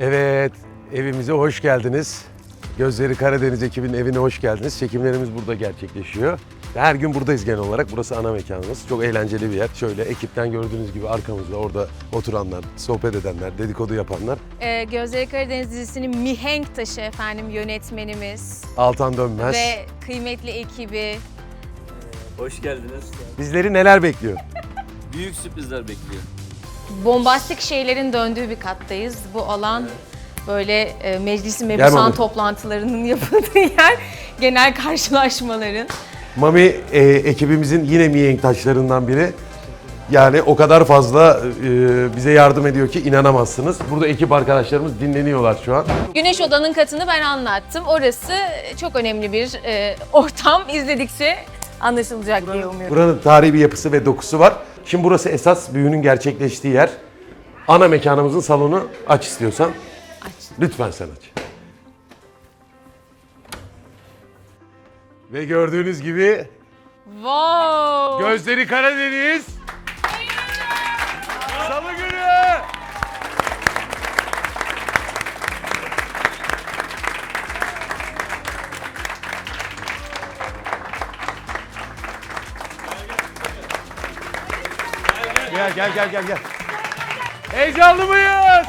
Evet, evimize hoş geldiniz. Gözleri Karadeniz ekibinin evine hoş geldiniz. Çekimlerimiz burada gerçekleşiyor. Her gün buradayız genel olarak. Burası ana mekanımız. Çok eğlenceli bir yer. Şöyle ekipten gördüğünüz gibi arkamızda orada oturanlar, sohbet edenler, dedikodu yapanlar. Ee, Gözleri Karadeniz dizisinin mihenk taşı efendim yönetmenimiz Altan Dönmez. ve kıymetli ekibi. Hoş geldiniz. Bizleri neler bekliyor? Büyük sürprizler bekliyor. Bombastik şeylerin döndüğü bir kattayız. Bu alan böyle e, meclisi mebusan Mami. toplantılarının yapıldığı yer. Genel karşılaşmaların. Mami e, ekibimizin yine mihenk taşlarından biri. Yani o kadar fazla e, bize yardım ediyor ki inanamazsınız. Burada ekip arkadaşlarımız dinleniyorlar şu an. Güneş Oda'nın katını ben anlattım. Orası çok önemli bir e, ortam. İzledikçe anlaşılacak diye umuyorum. Buranın tarihi bir yapısı ve dokusu var. Şimdi burası esas büyünün gerçekleştiği yer. Ana mekanımızın salonu aç istiyorsan. Aç. Lütfen sen aç. Ve gördüğünüz gibi Wow! gözleri Karadeniz. Gel gel gel gel gel. Heyecanlı mıyız?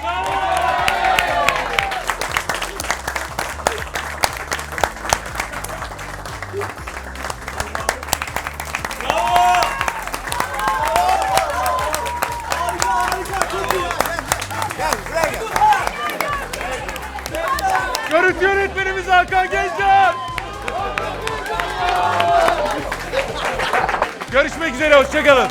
Görüntü yönetmenimiz Hakan Gencer. Görüşmek üzere, hoşçakalın.